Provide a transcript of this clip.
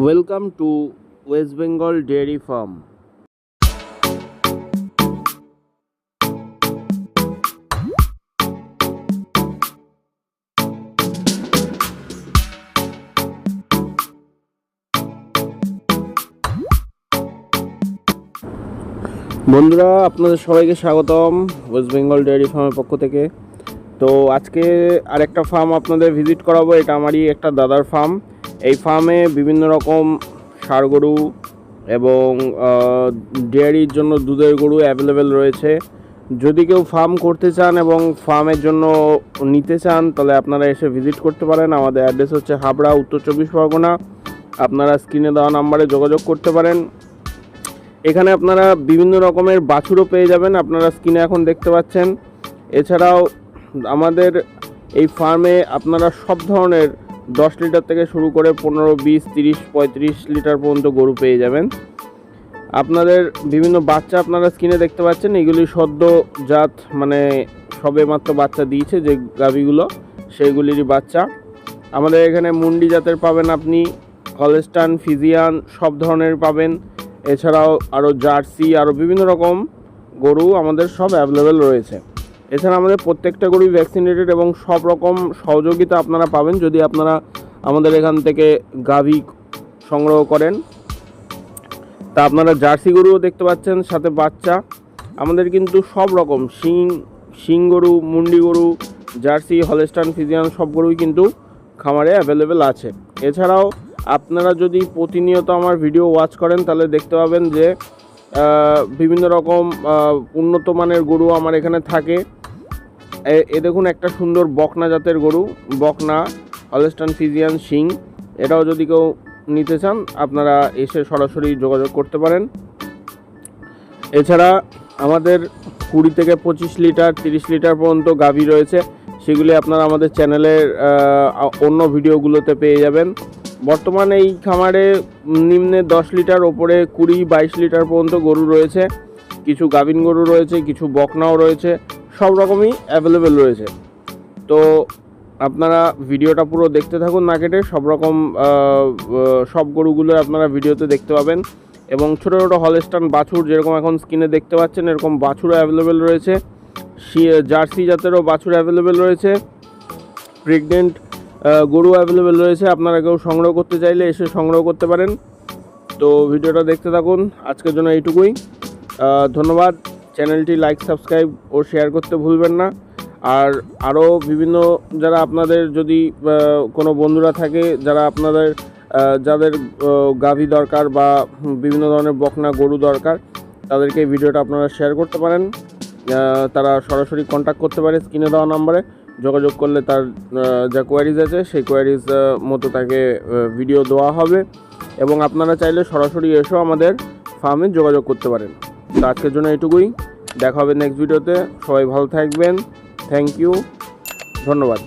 Welcome to West Bengal dairy farm বন্ধুরা, আপনাদের সবাইকে স্বাগতম ওয়েস্ট বেঙ্গল ডেয়ারি ফার্মের পক্ষ থেকে। তো আজকে আরেকটা ফার্ম আপনাদের ভিজিট করাবো, এটা আমারই একটা দাদার ফার্ম এই ফার্মে বিভিন্ন রকম ষাঁড় গরু এবং ডেয়ারির জন্য দুধের গরু অ্যাভেলেবেল রয়েছে। যদি কেউ ফার্ম করতে চান এবং ফার্মের জন্য নিতে চান, তাহলে আপনারা এসে ভিজিট করতে পারেন। আমাদের অ্যাড্রেস হচ্ছে হাবড়া, উত্তর চব্বিশ পরগনা। আপনারা স্ক্রিনে দেওয়া নাম্বারে যোগাযোগ করতে পারেন। এখানে আপনারা বিভিন্ন রকমের বাছুরও পেয়ে যাবেন। আপনারা স্ক্রিনে এখন দেখতে পাচ্ছেন। এছাড়াও আমাদের এই ফার্মে আপনারা সব ধরনের দশ লিটার থেকে শুরু করে পনেরো, বিশ, তিরিশ, পঁয়ত্রিশ লিটার পর্যন্ত গরু পেয়ে যাবেন। আপনাদের বিভিন্ন বাচ্চা আপনারা স্ক্রিনে দেখতে পাচ্ছেন, এগুলি সদ্য জাত মানে সবে মাত্র বাচ্চা দিয়েছে যে গাভিগুলো সেইগুলিরই বাচ্চা। আমাদের এখানে মুন্ডি জাতের পাবেন আপনি, হলস্টান, ফিজিয়ান, সব ধরনের পাবেন। এছাড়াও আরও জার্সি, আরও বিভিন্ন রকম গরু আমাদের সব অ্যাভেলেবেল রয়েছে। এছাড়া আমাদের প্রত্যেকটা গরুই ভ্যাকসিনেটেড এবং সব রকম সহযোগিতা আপনারা পাবেন যদি আপনারা আমাদের এখান থেকে গাভী সংগ্রহ করেন। তা আপনারা জার্সি গরুও দেখতে পাচ্ছেন, সাথে বাচ্চা। আমাদের কিন্তু সব রকম শিং শিং গরু, মুন্ডি গরু, জার্সি, হলেস্টান, ফিজিয়ান সব গরুই কিন্তু খামারে অ্যাভেলেবেল আছে। এছাড়াও আপনারা যদি প্রতিনিয়ত আমার ভিডিও ওয়াচ করেন, তাহলে দেখতে পাবেন যে বিভিন্ন রকম উন্নত মানের গরু আমার এখানে থাকে। এ- দেখুন একটা সুন্দর বকনা জাতের গরু, বকনা হলেস্টান ফিজিয়ান শিং। এটাও যদি কেউ নিতে চান, আপনারা এসে সরাসরি যোগাযোগ করতে পারেন। এছাড়া আমাদের কুড়ি থেকে পঁচিশ লিটার, তিরিশ লিটার পর্যন্ত গাভী রয়েছে। সেগুলি আপনারা আমাদের চ্যানেলের অন্য ভিডিওগুলোতে পেয়ে যাবেন। বর্তমানে এই খামারে নিম্নে দশ লিটার, ওপরে কুড়ি, বাইশ লিটার পর্যন্ত গরু রয়েছে। কিছু গাভিন গরু রয়েছে, কিছু বকনাও রয়েছে। সব রকমই অ্যাভেলেবেল রয়েছে। তো আপনারা ভিডিওটা পুরো দেখতে থাকুন না কেটে সব রকম সব গরুগুলো আপনারা ভিডিওতে দেখতে পাবেন। এবং ছোটো ছোটো হলস্টান বাছুর যেরকম এখন স্ক্রিনে দেখতে পাচ্ছেন, এরকম বাছুরও অ্যাভেলেবেল রয়েছে। জার্সি জাতেরও বাছুর অ্যাভেলেবেল রয়েছে। প্রেগনেন্ট গরু অ্যাভেলেবেল রয়েছে। আপনারা কেউ সংগ্রহ করতে চাইলে এসে সংগ্রহ করতে পারেন। তো ভিডিওটা দেখতে থাকুন। আজকের জন্য এইটুকুই। ধন্যবাদ। চ্যানেলটি লাইক, সাবস্ক্রাইব ও শেয়ার করতে ভুলবেন না। আর আরও বিভিন্ন যারা আপনাদের যদি কোনো বন্ধুরা থাকে, যারা আপনাদের যাদের গাভী দরকার বা বিভিন্ন ধরনের বকনা গরু দরকার, তাদেরকে ভিডিওটা আপনারা শেয়ার করতে পারেন। তারা সরাসরি কন্ট্যাক্ট করতে পারে স্ক্রিনে দেওয়া নাম্বারে। যোগাযোগ করলে তার যা কোয়ারিজ আছে, সেই কোয়ারিজ মতো তাকে ভিডিও দেওয়া হবে। এবং আপনারা চাইলে সরাসরি এসেও আমাদের ফার্মে যোগাযোগ করতে পারেন। তো আজকের জন্য এটুকুই দেখা হবে নেক্সট ভিডিওতে সবাই ভালো থাকবেন। থ্যাংক ইউ ধন্যবাদ।